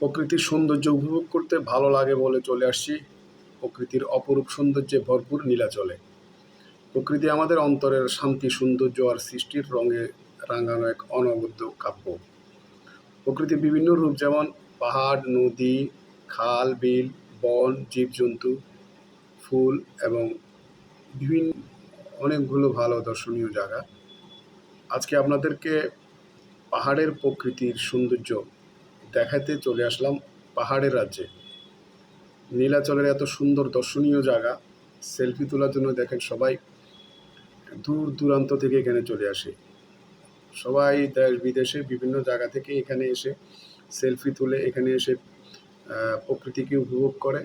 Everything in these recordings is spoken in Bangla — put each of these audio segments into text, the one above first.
প্রকৃতির সৌন্দর্য উপভোগ করতে ভালো লাগে বলে চলে আসছি। প্রকৃতির অপরূপ সৌন্দর্যে ভরপুর নীলাচলে। প্রকৃতি আমাদের অন্তরের শান্তি, সৌন্দর্য আর সৃষ্টির রঙে রাঙানো এক অনবদ্য কাব্য। প্রকৃতির বিভিন্ন রূপ, যেমন পাহাড়, নদী, খাল, বিল, বন, জীবজন্তু, ফুল এবং বিভিন্ন অনেকগুলো ভালো দর্শনীয় জায়গা। আজকে আপনাদেরকে পাহাড়ের প্রকৃতির সৌন্দর্য দেখাতে চলে আসলাম পাহাড়ের রাজ্যে। নীলাচলের এত সুন্দর দর্শনীয় জায়গা সেলফি তোলার জন্য দেখেন সবাই দূর দূরান্ত থেকে এখানে চলে আসে। সবাই দেশ বিদেশে বিভিন্ন জায়গা থেকে এখানে এসে সেলফি তুলে এখানে এসে প্রকৃতিকে উপভোগ করে।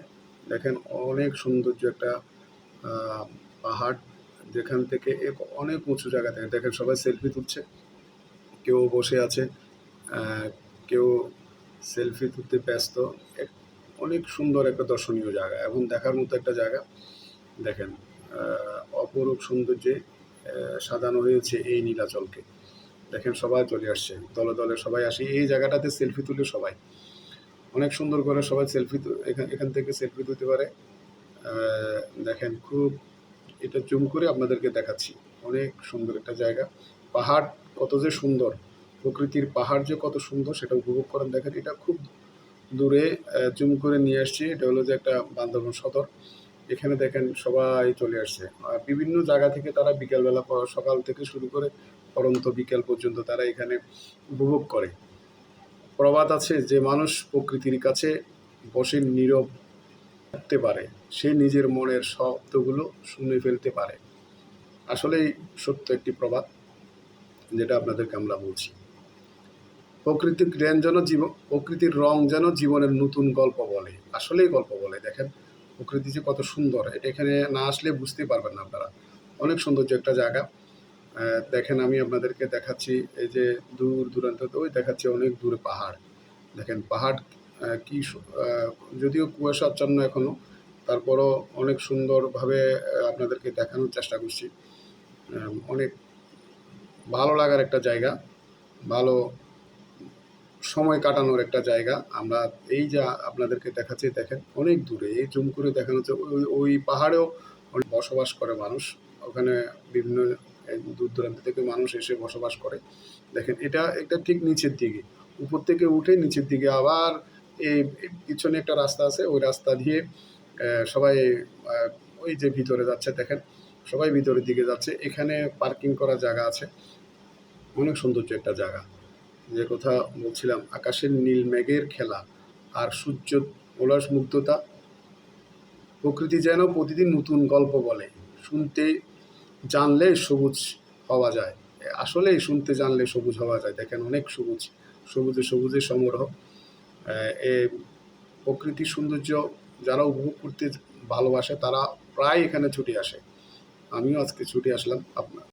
দেখেন অনেক সৌন্দর্য একটা পাহাড়। যেখান থেকে এক- অনেক উঁচু জায়গা থেকে। দেখেন সবাই সেলফি তুলছে। কেউ বসে আছে কেউ সেলফি তুলতে ব্যস্ত। অনেক সুন্দর একটা দর্শনীয় জায়গা এবং দেখার মতো একটা জায়গা। দেখেন অপরূপ সৌন্দর্যে সাজানো হয়েছে এই নীলাচলকে। দেখেন, সবাই চলে আসছে। দলে দলে সবাই আসে। এই জায়গাটাতে সেলফি তুলে সবাই। অনেক সুন্দর করে সবাই সেলফি এখান এখান থেকে সেলফি তুলতে পারে। দেখেন, খুব এটা জুম করে আপনাদেরকে দেখাচ্ছি। অনেক সুন্দর একটা জায়গা। পাহাড় কত যে সুন্দর। প্রকৃতির পাহাড় যে কত সুন্দর সেটা উপভোগ করেন। দেখেন, এটা খুব দূরে জুম করে নিয়ে আসছি। এটা হলো যে একটা বান্দরবন সদর। এখানে দেখেন সবাই চলে আসছে। বিভিন্ন জায়গা থেকে তারা বিকেলবেলা সকাল থেকে শুরু করে পরন্ত বিকেল পর্যন্ত তারা এখানে উপভোগ করে। প্রবাদ আছে যে মানুষ প্রকৃতির কাছে বসে নীরব থাকতে পারে। সে নিজের মনের শব্দগুলো শুনে ফেলতে পারে। আসলেই সত্য একটি প্রবাদ, যেটা আপনাদেরকে আমরা বলছি। প্রকৃতির জ্ঞান যেন জীবন প্রকৃতির রং যেন জীবনের নতুন গল্প বলে। আসলেই গল্প বলে। দেখেন, প্রকৃতি যে কত সুন্দর। এখানে না আসলে বুঝতেই পারবেন না আপনারা। অনেক সৌন্দর্য একটা জায়গা। দেখেন, আমি আপনাদেরকে দেখাচ্ছি এই যে দূর দূরান্ত ওই দেখাচ্ছি অনেক দূরে পাহাড়। দেখেন, পাহাড় কি যদিও কুয়াশাচ্ছন্ন এখনও, তারপরও অনেক সুন্দরভাবে আপনাদেরকে দেখানোর চেষ্টা করছি। অনেক ভালো লাগার একটা জায়গা। ভালো সময় কাটানোর একটা জায়গা। আমরা এই যা আপনাদেরকে দেখাচ্ছি, দেখেন অনেক দূরে, এই জুম করে দেখানো হচ্ছে, ওই ওই পাহাড়েও বসবাস করে মানুষ। ওখানে বিভিন্ন দূর দূরান্ত থেকে মানুষ এসে বসবাস করে। দেখেন এটা একটা ঠিক নিচের দিকে, উপর থেকে উঠে নিচের দিকে আবার এই পিছনে একটা রাস্তা আছে, ওই রাস্তা দিয়ে সবাই ওই যে ভিতরে যাচ্ছে, দেখেন, সবাই ভিতরের দিকে যাচ্ছে। এখানে পার্কিং করার জায়গা আছে। অনেক সৌন্দর্য একটা জায়গা। যে কথা বলছিলাম, আকাশের নীল মেঘের খেলা আর সূর্য উল্লাস মুগ্ধতা। প্রকৃতি যেন প্রতিদিন নতুন গল্প বলে। শুনতে জানলে সবুজ হওয়া যায়। আসলেই শুনতে জানলে সবুজ হওয়া যায়। দেখেন অনেক সবুজ, সবুজে সবুজের সমারোহ এ প্রকৃতির সৌন্দর্য যারা উপভোগ করতে ভালোবাসে, তারা প্রায় এখানে ছুটে আসে। আমিও আজকে ছুটে আসলাম আপনার